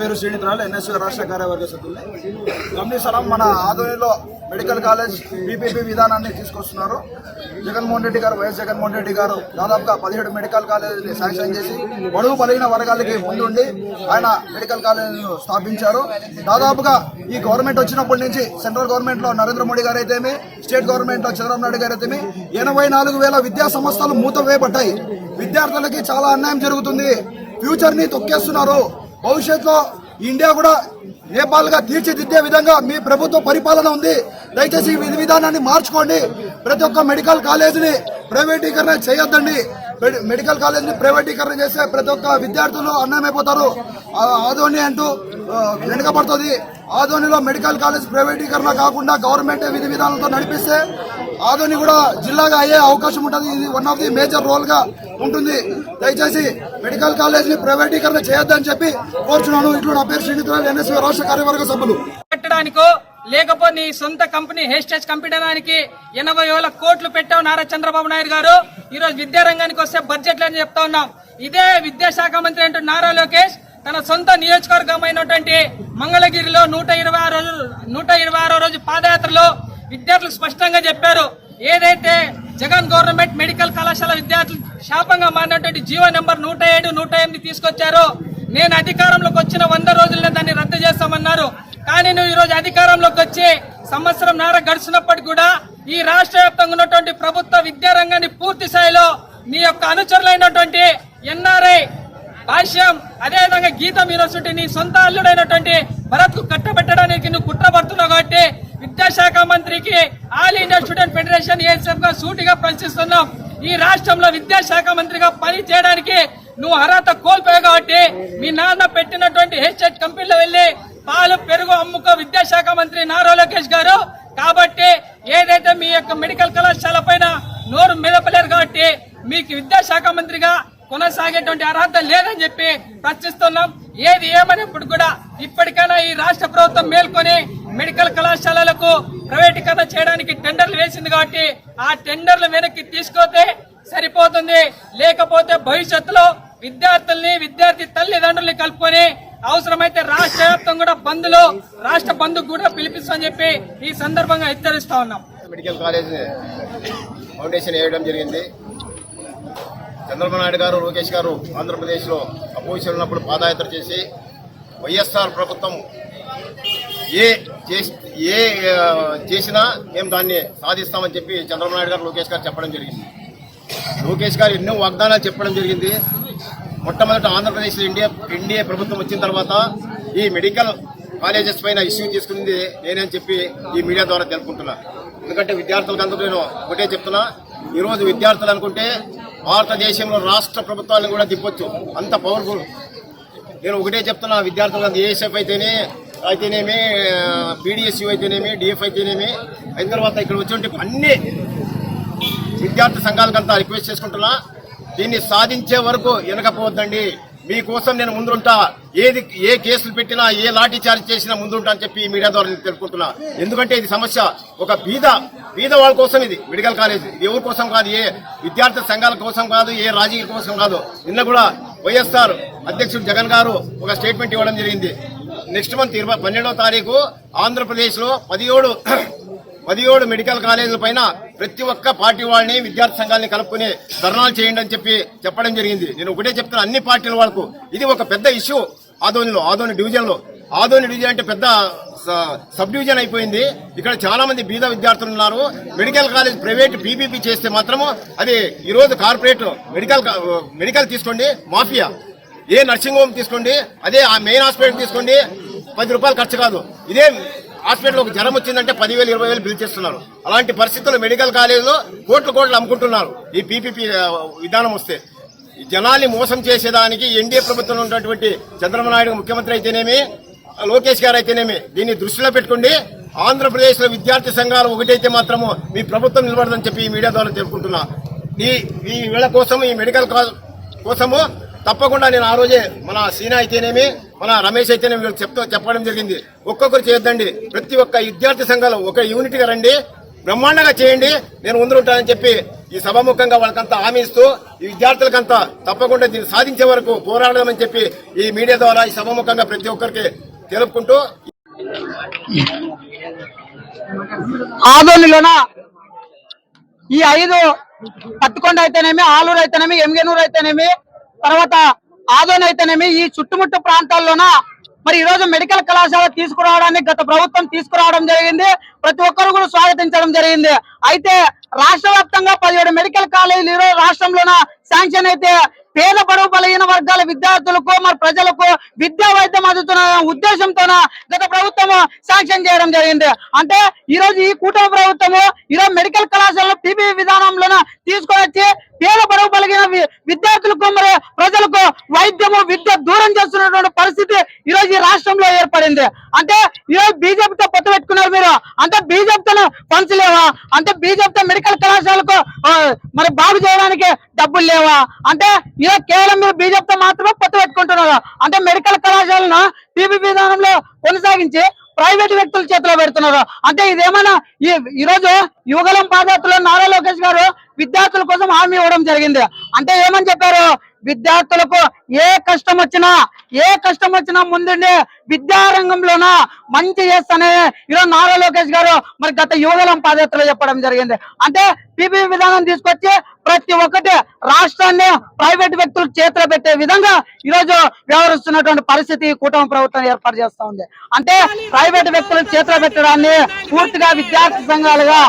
పేరు శ్రీనిధరాలు ఎన్ఎస్యూ రాష్ట్ర కార్యవర్గ సభ్యులు. గమనిస్తున్నాం మన ఆధ్వర్యంలో మెడికల్ కాలేజ్ పీపీపీ విధానాన్ని తీసుకొస్తున్నారు. జగన్మోహన్ రెడ్డి గారు వైఎస్ జగన్మోహన్ రెడ్డి గారు దాదాపుగా పదిహేడు మెడికల్ కాలేజీని శాంక్షన్ చేసి పొడవు పలిగిన వర్గాలకి ముందుండి ఆయన మెడికల్ కాలేజీను స్థాపించారు. దాదాపుగా ఈ గవర్నమెంట్ వచ్చినప్పటి నుంచి సెంట్రల్ గవర్నమెంట్లో నరేంద్ర మోడీ గారు అయితేమి స్టేట్ గవర్నమెంట్లో చంద్రబాబు నాయుడు గారు అయితేమి ఎనభై నాలుగు వేల విద్యా సంస్థలు మూతవేయబడ్డాయి. విద్యార్థులకి చాలా అన్యాయం జరుగుతుంది. ఫ్యూచర్ని తొక్కేస్తున్నారు. భవిష్యత్తులో ఇండియా కూడా నేపాల్గా తీర్చిదిద్దే విధంగా మీ ప్రభుత్వ పరిపాలన ఉంది. దయచేసి ఈ విధి విధానాన్ని మార్చుకోండి. ప్రతి ఒక్క మెడికల్ కాలేజీని ప్రైవేటీకరణ చేయొద్దండి. మెడికల్ కాలేజీని ప్రైవేటీకరణ చేస్తే ప్రతి ఒక్క విద్యార్థులు అన్నమైపోతారు ఆధోని అంటూ వెనుకబడుతుంది. ఆధోనిలో మెడికల్ కాలేజ్ ప్రైవేటీకరణ కాకుండా గవర్నమెంట్ విధి విధానాలతో నడిపిస్తే ఆధోని కూడా జిల్లాగా అయ్యే అవకాశం ఉంటుంది. ఇది వన్ ఆఫ్ ది మేజర్ రోల్గా ఉంటుంది. దయచేసి మెడికల్ కాలేజ్ని ప్రైవేటీకరణ చేయొద్దని చెప్పి కోరుచున్నాను. ఇట్లు నా పేరు శ్రీనిధరాలు ఎన్ఎస్వి రాష్ట్ర కార్యవర్గ సభ్యులు. పెట్టడానికో లేకపోతే నీ సొంత కంపెనీ హెస్టేజ్ కంపెనీ ఎనభై వేల కోట్లు పెట్టావు నారా చంద్రబాబు నాయుడు గారు. ఈ రోజు విద్యారంగానికి వస్తే బడ్జెట్లు అని చెప్తా ఉన్నాం. ఇదే విద్యాశాఖ మంత్రి అంటూ నారా లోకేష్ తన సొంత నియోజకవర్గమైనటువంటి మంగళగిరిలో నూట ఇరవై ఆరు రోజు నూట ఇరవై ఆరో రోజు పాదయాత్రలో విద్యార్థులు స్పష్టంగా చెప్పారు. ఏదైతే జగన్ గవర్నమెంట్ మెడికల్ కళాశాల విద్యార్థులు శాపంగా మారినటువంటి జీవో నెంబర్ నూట ఏడు నూట ఎనిమిది తీసుకొచ్చారు. నేను అధికారంలోకి వచ్చిన వంద రోజుల్లో దాన్ని రద్దు చేస్తామన్నారు. కానీ నువ్వు ఈరోజు అధికారంలోకి వచ్చి సంవత్సరం నార గడిచినప్పటికీ కూడా ఈ రాష్ట్ర వ్యాప్తంగా ఉన్నటువంటి ప్రభుత్వ విద్యారంగాన్ని పూర్తి స్థాయిలో నీ యొక్క అనుచరులైనటువంటి ఎన్ఆర్ఐ భాష్యం అదేవిధంగా గీతం యూనివర్సిటీ నీ సొంత అల్లుడైనటువంటి భరత్కు కట్టబెట్టడానికి నువ్వు కుట్రపడుతున్నావు కాబట్టి విద్యాశాఖ మంత్రికి ఆల్ ఇండియా స్టూడెంట్ ఫెడరేషన్ ఏఎస్ఎఫ్గా సూటిగా ప్రశ్నిస్తున్నాం. ఈ రాష్ట్రంలో విద్యాశాఖ మంత్రిగా పని చేయడానికి నువ్వు అర్హత కోల్పోయావు కాబట్టి మీ నాన్న పెట్టినటువంటి హెచ్ఎట్ కంపెనీలో వెళ్ళి పాలు పెరుగు అమ్ముకో విద్యాశాఖ మంత్రి నారా లోకేష్ గారు. కాబట్టి ఏదైతే మీ యొక్క మెడికల్ కళాశాల పైన నోరు మెదపలేరు కాబట్టి మీకు విద్యాశాఖ మంత్రిగా కొనసాగేటువంటి అర్హత లేదని చెప్పి ప్రశ్నిస్తున్నాం. ఏది ఏమైనప్పుడు కూడా ఇప్పటికైనా ఈ రాష్ట్ర ప్రభుత్వం మేల్కొని మెడికల్ కళాశాలలకు ప్రైవేటీకరణ చేయడానికి టెండర్లు వేసింది కాబట్టి ఆ టెండర్లు వెనక్కి తీసుకోతే సరిపోతుంది. లేకపోతే భవిష్యత్తులో విద్యార్థుల్ని విద్యార్థి తల్లిదండ్రుల్ని కలుపుకొని అవసరమైతే రాష్ట్ర వ్యాప్తం కూడా బంద్లో రాష్ట్ర బంద్ కూడా పిలిపిస్తామని చెప్పి ఈ సందర్భంగా హెచ్చరిస్తా ఉన్నాం. మెడికల్ కాలేజ్ ఫౌండేషన్ వేయడం జరిగింది. చంద్రబాబు నాయుడు గారు లోకేష్ గారు ఆంధ్రప్రదేశ్లో అపోజిషన్ ఉన్నప్పుడు పాదయాత్ర చేసి వైఎస్ఆర్ ప్రభుత్వం ఏ ఏ చేసినా మేము దాన్ని సాధిస్తామని చెప్పి చంద్రబాబు నాయుడు గారు లోకేష్ గారు చెప్పడం జరిగింది. లోకేష్ గారు ఎన్నో వాగ్దానాలు చెప్పడం జరిగింది. మొట్టమొదట ఆంధ్రప్రదేశ్లో ఇండియా ఎన్డీఏ ప్రభుత్వం వచ్చిన తర్వాత ఈ మెడికల్ కాలేజెస్ పైన ఇష్యూ తీసుకుంది నేనని చెప్పి ఈ మీడియా ద్వారా తెలుపుకుంటున్నా. ఎందుకంటే విద్యార్థులకు అందుకు నేను ఒకటే చెప్తున్నా. ఈరోజు విద్యార్థులు అనుకుంటే భారతదేశంలో రాష్ట్ర ప్రభుత్వాలను కూడా తిప్పొచ్చు. అంత పవర్ఫుల్ నేను ఒకటే చెప్తున్నా విద్యార్థులకు ఏఎస్ఎఫ్ అయితేనే అయితేనేమి బీడీఎస్యూ అయితేనేమి డిఎఫ్ అయితేనేమి అయిన తర్వాత ఇక్కడ వచ్చి అన్ని విద్యార్థి సంఘాలకంతా రిక్వెస్ట్ చేసుకుంటున్నా దీన్ని సాధించే వరకు వెనకపోవద్దండి. మీకోసం నేను ముందుంటా. ఏది ఏ కేసులు పెట్టినా ఏ లాఠీ చార్జ్ చేసినా ముందుంటా అని చెప్పి మీడియా ద్వారా నేను తెలుపుకుంటున్నా. ఎందుకంటే ఇది సమస్య ఒక బీద బీద వాళ్ళ కోసం ఇది మెడికల్ కాలేజ్. ఇది ఎవరి కోసం కాదు ఏ విద్యార్థి సంఘాల కోసం కాదు ఏ రాజకీయ కోసం కాదు. నిన్న కూడా వైఎస్ఆర్ అధ్యక్షుడు జగన్ గారు ఒక స్టేట్మెంట్ ఇవ్వడం జరిగింది. నెక్స్ట్ మంత్ ఇరవై పన్నెండవ తారీఖు ఆంధ్రప్రదేశ్లో పదిహేడు పదిహేడు మెడికల్ కాలేజీల పైన ప్రతి ఒక్క పార్టీ వాళ్ళని విద్యార్థి సంఘాలని కలుపుకుని ధర్నాలు చేయండి అని చెప్పి చెప్పడం జరిగింది. నేను ఒకటే చెప్తున్నా అన్ని పార్టీల వాళ్ళకు ఇది ఒక పెద్ద ఇష్యూ. ఆదోనిలో ఆదోని డివిజన్లో. ఆధోని ఆదోని డివిజన్ అంటే పెద్ద స- సబ్ డివిజన్ అయిపోయింది. ఇక్కడ చాలా మంది బీద విద్యార్థులు ఉన్నారు. మెడికల్ కాలేజ్ ప్రైవేట్ పీపీపీ చేస్తే మాత్రము అది ఈరోజు కార్పొరేట్ మెడికల్ మెడికల్ తీసుకోండి మాఫియా. ఏ నర్సింగ్ హోమ్ తీసుకోండి అదే ఆ మెయిన్ హాస్పిటల్ తీసుకోండి పది రూపాయలు ఖర్చు కాదు. ఇదే హాస్పిటల్ ఒక జ్వరం వచ్చిందంటే పదివేలు ఇరవై వేలు బిల్ చేస్తున్నారు. అలాంటి పరిస్థితుల్లో మెడికల్ కాలేజీలో కోట్లు కోట్లు అమ్ముకుంటున్నారు ఈ పీపీపీ విధానం వస్తే. జనాన్ని జనాల్ని మోసం చేసేదానికి ఎన్డీఏ ప్రభుత్వంలో ఉన్నటువంటి చంద్రబాబు నాయుడు ముఖ్యమంత్రి అయితేనేమి లోకేష్ గారు అయితేనేమి దీన్ని దృష్టిలో పెట్టుకోండి. ఆంధ్రప్రదేశ్లో విద్యార్థి సంఘాలు ఒకటైతే మాత్రము మీ ప్రభుత్వం నిలబడదని చెప్పి ఈ మీడియా ద్వారా తెలుపుకుంటున్నా. ఈ ఈ వేళ కోసం ఈ మెడికల్ కోసము తప్పకుండా నేను ఆ రోజే మన సీనా అయితేనేమి మన రమేష్ అయితేనే వీళ్ళు చెప్తా చెప్పడం జరిగింది. ఒక్కొక్కరు చేయొద్దండి. ప్రతి ఒక్క విద్యార్థి సంఘాలు ఒక యూనిట్గా రండి. బ్రహ్మాండంగా చేయండి. నేను ముందు ఉంటానని చెప్పి ఈ సభాముఖంగా వాళ్ళకంతా హామీ ఇస్తూ ఈ విద్యార్థులకంతా తప్పకుండా దీన్ని సాధించే వరకు పోరాడదామని చెప్పి ఈ మీడియా ద్వారా ఈ సభాముఖంగా ప్రతి ఒక్కరికి తెలుపుకుంటూ ఆదోనిలోన ఈ ఐదు పట్టుకొండ అయితేనేమి ఆలూరు అయితేనేమి ఎమ్గెనూరు అయితేనేమి తర్వాత ఆదోని అయితేనేమి ఈ చుట్టుముట్టు ప్రాంతాల్లోన? మరి ఈ రోజు మెడికల్ కళాశాల తీసుకురావడానికి గత ప్రభుత్వం తీసుకురావడం జరిగింది. ప్రతి ఒక్కరు కూడా స్వాగతించడం జరిగింది. అయితే రాష్ట్ర వ్యాప్తంగా పదిహేడు మెడికల్ కాలేజీలు ఈ రోజు రాష్ట్రంలోన? శాంక్షన్ అయితే పేద పడవ బలహీన వర్గాల విద్యార్థులకు మరి ప్రజలకు విద్యా వైద్యం అందుతున్న ఉద్దేశంతోన గత ప్రభుత్వం శాంక్షన్ చేయడం జరిగింది. అంటే ఈ రోజు ఈ కూటమి ప్రభుత్వము ఈ రోజు మెడికల్ కళాశాలలో పీపీ విధానంలోన తీసుకొని వచ్చి పేద బడుగు బలిగిన విద్యార్థులకు మరి ప్రజలకు వైద్యము విద్య దూరం చేస్తున్నటువంటి పరిస్థితి ఈ రోజు ఈ రాష్ట్రంలో ఏర్పడింది. అంటే ఈ రోజు బీజేపీతో పొత్తు పెట్టుకున్నారు మీరు. అంటే బీజేపీతో పంచలేవా అంటే బీజేపీతో మెడికల్ కళాశాలకు మరి బాగు చేయడానికి డబ్బులు లేవా? అంటే ఈరోజు కేవలం మీరు బీజేపీతో మాత్రమే పొత్తు పెట్టుకుంటున్నారు? అంటే మెడికల్ కళాశాలను టీబీ విధానంలో కొనసాగించి ప్రైవేట్ వ్యక్తుల చేతిలో పెడుతున్నారు. అంటే ఇదేమైనా ఈ ఈ రోజు యువగలం పాదయాత్రలో నారా లోకేష్ గారు విద్యార్థుల కోసం హామీ ఇవ్వడం జరిగింది. అంటే ఏమని చెప్పారు? విద్యార్థులకు ఏ కష్టం వచ్చినా ఏ కష్టం వచ్చినా ముందుండి విద్యారంగంలోన మంచి చేస్తానే ఈరోజు నారా లోకేష్ గారు మరి గత యువగలం పాదయాత్రలో చెప్పడం జరిగింది. అంటే పీపీ విధానం తీసుకొచ్చి ప్రతి ఒక్కటి రాష్ట్రాన్ని ప్రైవేట్ వ్యక్తులకు చేతిలో పెట్టే విధంగా ఈ రోజు వ్యవహరిస్తున్నటువంటి పరిస్థితి ఈ కూటమి ప్రభుత్వం ఏర్పాటు చేస్తా ఉంది. అంటే ప్రైవేట్ వ్యక్తులకు చేతిలో పెట్టడాన్ని పూర్తిగా విద్యార్థి సంఘాలుగా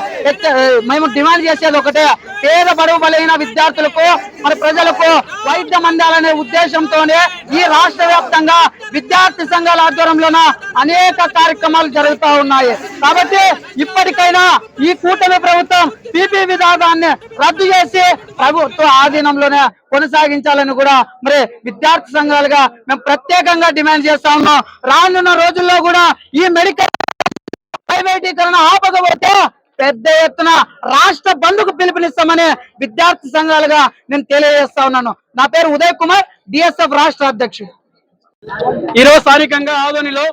మేము డిమాండ్ చేసేది ఒకటే. పేద బడుగు బలైన విద్యార్థులకు మరి ప్రజలకు వైద్యం అందాలనే ఉద్దేశంతోనే ఈ రాష్ట్ర వ్యాప్తంగా విద్యార్థి సంఘాల ఆధ్వర్యంలోన అనేక కార్యక్రమాలు జరుగుతూ ఉన్నాయి. కాబట్టి ఇప్పటికైనా ఈ కూటమి విధానాన్ని రద్దు చేసి ప్రభుత్వ ఆధీనంలోనే కొనసాగించాలని కూడా మరి విద్యార్థి సంఘాలుగా మేము ప్రత్యేకంగా డిమాండ్ చేస్తా ఉన్నాం. రానున్న రోజుల్లో కూడా ఈ మెడికల్ ప్రైవేటీకరణ ఆపకపోతే పెద్ద ఎత్తున రాష్ట్ర బంధుకు పిలుపునిస్తామని విద్యార్థి సంఘాలుగా నేను తెలియజేస్తా ఉన్నాను. నా పేరు ఉదయ్ కుమార్ డిఎస్ఎఫ్ రాష్ట్ర అధ్యక్షుడు. ఈరోజు స్థానికంగా ఆదోనిలో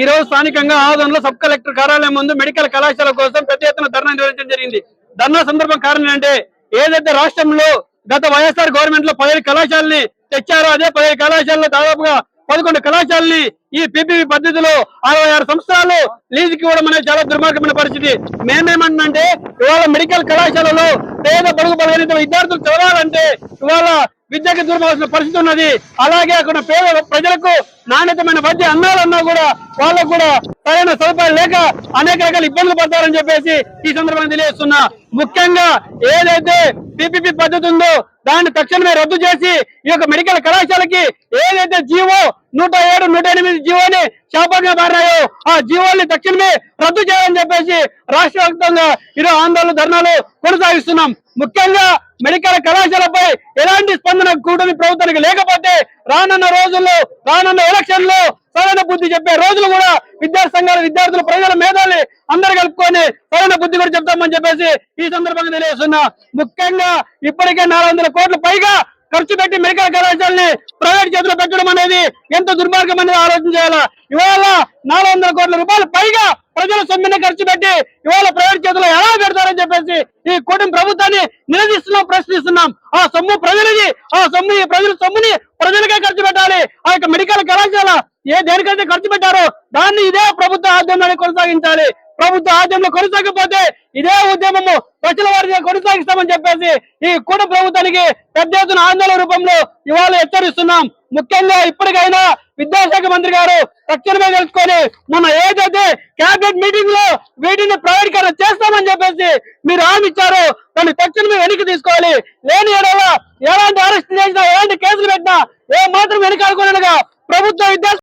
ఈ రోజు స్థానికంగా ఆదంలో సబ్ కలెక్టర్ కార్యాలయం ముందు మెడికల్ కళాశాల కోసం పెద్ద ఎత్తున ధర్నా నిర్వహించడం జరిగింది. ధర్నా సందర్భం కారణం ఏంటంటే ఏదైతే రాష్ట్రంలో గత వైఎస్ఆర్ గవర్నమెంట్లో పదిహేడు కళాశాలని తెచ్చారో అదే పదిహేడు కళాశాలలో దాదాపుగా పదకొండు కళాశాలని ఈ పీపీపీ పద్ధతిలో అరవై ఆరు సంవత్సరాలు లీజుకి ఇవ్వడం అనేది చాలా దుర్మార్గమైన పరిస్థితి. మేమేమంటున్నాంటే ఇవాళ మెడికల్ కళాశాలలో పేద పొడుగు బలహీన విద్యార్థులు చదవాలంటే ఇవాళ విద్యకి దూరమవలసిన పరిస్థితి ఉన్నది. అలాగే అక్కడ పేద ప్రజలకు నాణ్యతమైన వైద్య అన్నారన్నా కూడా వాళ్ళకు కూడా సరైన సదుపాయాలు లేక అనేక రకాల ఇబ్బందులు పడతారని చెప్పేసి ఈ సందర్భంగా తెలియజేస్తున్నా. ముఖ్యంగా ఏదైతే పిపిపి పద్ధతి ఉందో దాన్ని తక్షణమే రద్దు చేసి ఈ యొక్క మెడికల్ కళాశాలకి ఏదైతే జీవో నూట ఏడు నూట ఎనిమిది జీవోని శాపంగా మారినాయో ఆ జీవోల్ని తక్షణమే రద్దు చేయాలని చెప్పేసి రాష్ట్ర వ్యాప్తంగా ఈరోజు ఆందోళన ధర్నాలు కొనసాగిస్తున్నాం. ముఖ్యంగా మెడికల్ కళాశాలపై ఎలాంటి స్పందన కూటమి ప్రభుత్వానికి లేకపోతే రానున్న రోజుల్లో రానున్న ఎలక్షన్లో సరైన బుద్ధి చెప్పే రోజులు కూడా విద్యార్థి సంఘాల విద్యార్థులు ప్రజల మేధాలు అందరు కలుపుకొని సరైన బుద్ధి కూడా చెప్తామని చెప్పేసి ఈ సందర్భంగా తెలియజేస్తున్నా. ముఖ్యంగా ఇప్పటికే నాలుగు వందల కోట్ల పైగా ఖర్చు పెట్టి మెడికల్ కళాశాలని ప్రైవేట్ చేతిలో పెట్టడం అనేది ఎంత దుర్మార్గం అనేది ఆలోచన చేయాలా? ఇవాళ నాలుగు వందల కోట్ల రూపాయలు పైగా ప్రజల సొమ్ముని ఖర్చు పెట్టి ఇవాళ ప్రైవేట్ చేతిలో ఎలా పెడతారని చెప్పేసి ఈ కూటమి ప్రభుత్వాన్ని నిలదీస్తున్నాం ప్రశ్నిస్తున్నాం. ఆ సొమ్ము ప్రజలది ఆ సొమ్ము ఈ ప్రజల సొమ్ముని ప్రజలకే ఖర్చు పెట్టాలి. ఆ యొక్క మెడికల్ కళాశాల ఏ దేనికైతే ఖర్చు పెట్టారో దాన్ని ఇదే ప్రభుత్వ ఆద్యంలోనే కొనసాగించాలి. ప్రభుత్వ ఆద్యంలో కొనసాగకపోతే ఇదే ఉద్యమము ప్రజల వారిగా కొనసాగిస్తామని చెప్పేసి ఈ కూట ప్రభుత్వానికి పెద్ద ఎత్తున ఆందోళన రూపంలో ఇవాళ హెచ్చరిస్తున్నాం. ముఖ్యంగా ఇప్పటికైనా విద్యాశాఖ మంత్రి గారు తక్షణమే తెలుసుకొని మొన్న ఏదైతే క్యాబినెట్ మీటింగ్లో వీటిని ప్రైవేటీకరణ చేస్తామని చెప్పేసి మీరు హామీ ఇచ్చారో దాన్ని తక్షణమే వెనక్కి తీసుకోవాలి. లేని ఎడల ఎలాంటి అరెస్ట్ చేసినా ఎలాంటి కేసులు పెట్టినా ఏ మాత్రం వెనకాడుకోనగా ప్రభుత్వ విద్యా